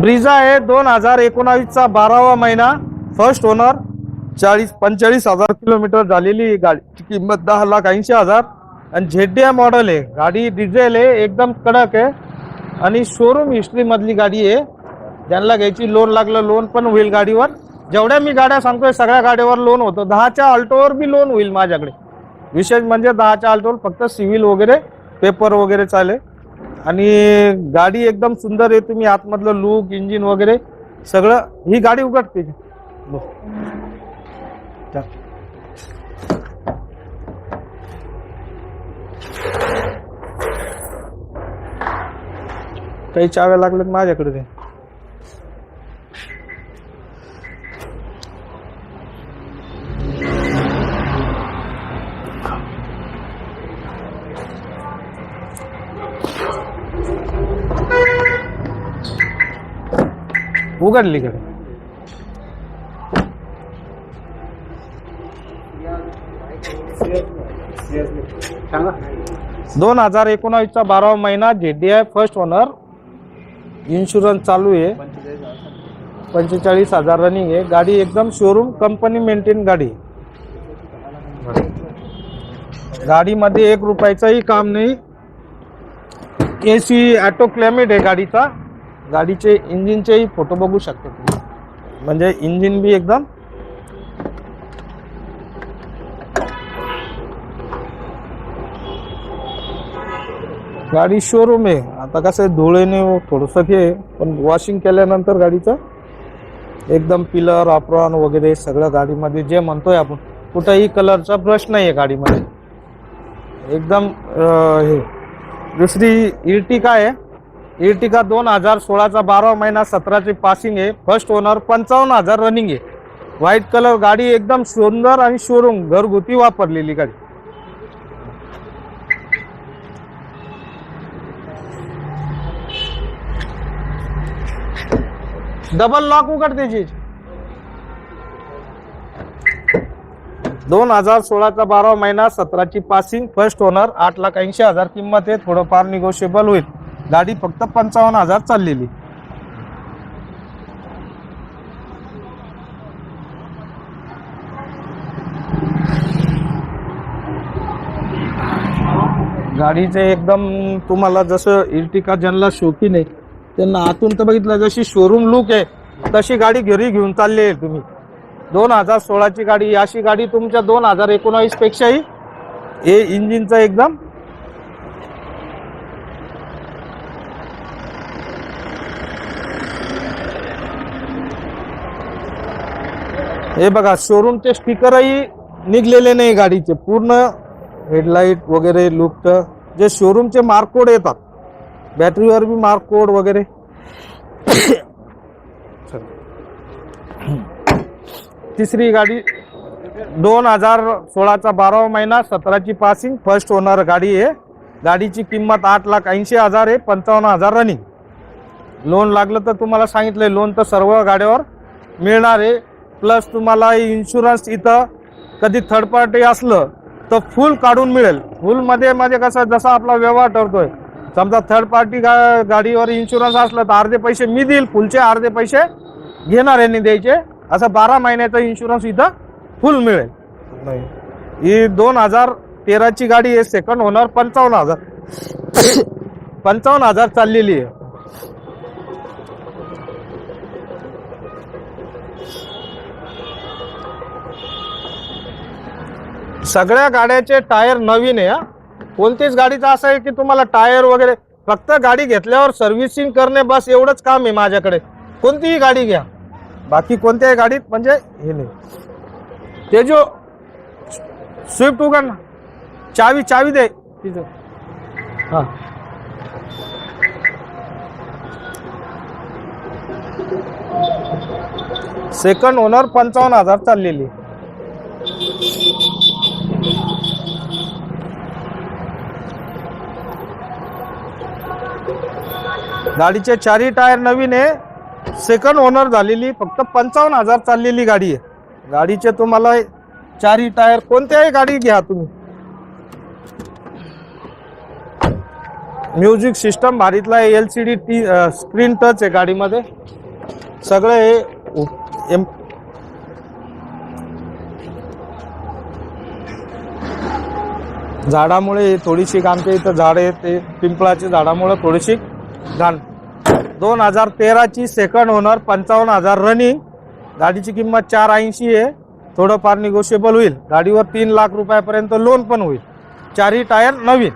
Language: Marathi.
ब्रिजा आहे दोन हजार एकोणावीसचा बारावा महिना. फर्स्ट ओनर चाळीस पंचेचाळीस हजार किलोमीटर झालेली गाडीची किंमत दहा लाख ऐंशी हजार. आणि झेड मॉडेल आहे. गाडी डिझेल आहे एकदम कडक आहे. आणि शोरूम हिस्ट्रीमधली गाडी आहे. ज्यांना घ्यायची लोन लागलं लोन पण होईल गाडीवर. जेवढ्या मी गाड्या सांगतोय सगळ्या गाड्यावर लोन होतं. दहाच्या अल्टोवर बी लोन होईल माझ्याकडे. विशेष म्हणजे दहाच्या अल्टोवर फक्त सिव्हिल वगैरे पेपर वगैरे चालेल. आणि गाडी एकदम सुंदर आहे. तुम्ही आतमधलं लुक इंजिन वगैरे सगळं ही गाडी उघडते. काही चाव्या लागल्यात माझ्याकडे ते. उघडली कडे दोन हजार एकोणावीसचा बारावा महिना J D I first owner insurance चालू आहे. पंचेचाळीस हजार रनिंग आहे. गाडी एकदम शोरूम कंपनी मेंटेन गाडी. गाडीमध्ये एक रुपयाचंही काम नाही. ए सी ॲटो क्लेमेट आहे गाडीचा. गाडीचे इंजिनचेही फोटो बघू शकता तुम्ही. म्हणजे इंजिन बी एकदम गाडी शोरूम आहे. आता कसं आहे धुळेने थोडंसं घे पण वॉशिंग केल्यानंतर गाडीचं एकदम पिलर ऑपरॉन वगैरे सगळं गाडीमध्ये जे म्हणतोय आपण कुठंही कलरचा ब्रश नाही आहे गाडीमध्ये. एकदम हे. दुसरी इर्टिका आहे? इर्टिका दोन हजार सोळाचा बारा महिना सतराची पासिंग आहे. फर्स्ट ओनर पंचावन्न हजार रनिंग आहे. व्हाईट कलर गाडी एकदम सुंदर आणि शोरूम घरगुती वापरलेली गाडी. डबल लॉक उघड त्याची. दोन हजार सोळाचा बारा महिना सतराची पासिंग फर्स्ट ओनर आठ लाख ऐंशी हजार किंमत आहे. थोडंफार निगोशिएबल होईल. गाडी फक्त पंचावन्न हजार चाललेली. गाडीचे एकदम तुम्हाला जसं इर्टिका ज्यांना शौकीन आहे त्यांना आतून तर बघितलं जशी शोरूम लुक आहे तशी गाडी घरी घेऊन चालली आहे तुम्ही. दोन हजार सोळाची गाडी अशी गाडी तुमच्या दोन हजार एकोणावीस पेक्षाही हे इंजिनचं एकदम हे बघा शोरूमचे स्टिकरही निघलेले नाही गाडीचे. पूर्ण हेडलाईट वगैरे लुप्त जे शोरूमचे मार्कोड येतात बॅटरीवर बी मार्कोड वगैरे. तिसरी गाडी दोन हजार सोळाचा बारावा महिना सतराची पासिंग फर्स्ट ओनर गाडी आहे. गाडीची किंमत आठ लाख ऐंशी हजार आहे पंचावन्न हजार रनिंग लोन लागलं तर तुम्हाला सांगितलं लोन तर सर्व गाड्यावर मिळणार आहे. प्लस तुम्हाला इन्शुरन्स इथं कधी थर्ड पार्टी असलं तर फुल काढून मिळेल. फुलमध्ये म्हणजे कसं जसा आपला व्यवहार ठरतोय. समजा थर्ड पार्टी गा गाडीवर इन्शुरन्स असलं तर अर्धे पैसे मी देईल फुलचे अर्धे पैसे घेणार यांनी द्यायचे. असं बारा महिन्याचा इन्शुरन्स इथं फुल मिळेल. नाही. ही दोन हजार तेराची गाडी आहे सेकंड ओनर पंचावन्न हजार. पंचावन्न हजार चाललेली आहे. सगळ्या गाड्याचे टायर नवीन आहे हा. कोणतीच गाडीचं असं आहे की तुम्हाला टायर वगैरे फक्त गाडी घेतल्यावर सर्व्हिसिंग करणे बस एवढंच काम आहे माझ्याकडे. कोणतीही गाडी घ्या. बाकी कोणत्याही गाडीत म्हणजे हे नाही. ते जो स्विफ्ट उघड ना. चावी चावी दे. तिथं हा. सेकंड ओनर पंचावन्न हजार चाललेली. गाडीचे चारही टायर नवीन आहे. सेकंड ओनर झालेली फक्त पंचावन्न हजार चाललेली गाडी आहे. गाडीचे तुम्हाला चारही टायर कोणत्याही गाडी घ्या तुम्ही. Music system भारीतला L C D T screen touch आहे गाडीमध्ये. सगळं हे एम झाडामुळे थोडीशी आमच्या इथं झाड आहे ते पिंपळाची झाडामुळे थोडीशी घाण. दोन हजार तेराची सेकंड ओनर पंचावन्न हजार रनिंग गाडीची किंमत चार ऐंशी आहे. थोडंफार निगोशिएबल होईल. गाडीवर तीन लाख रुपयापर्यंत लोन पण होईल. चारही टायर नवीन.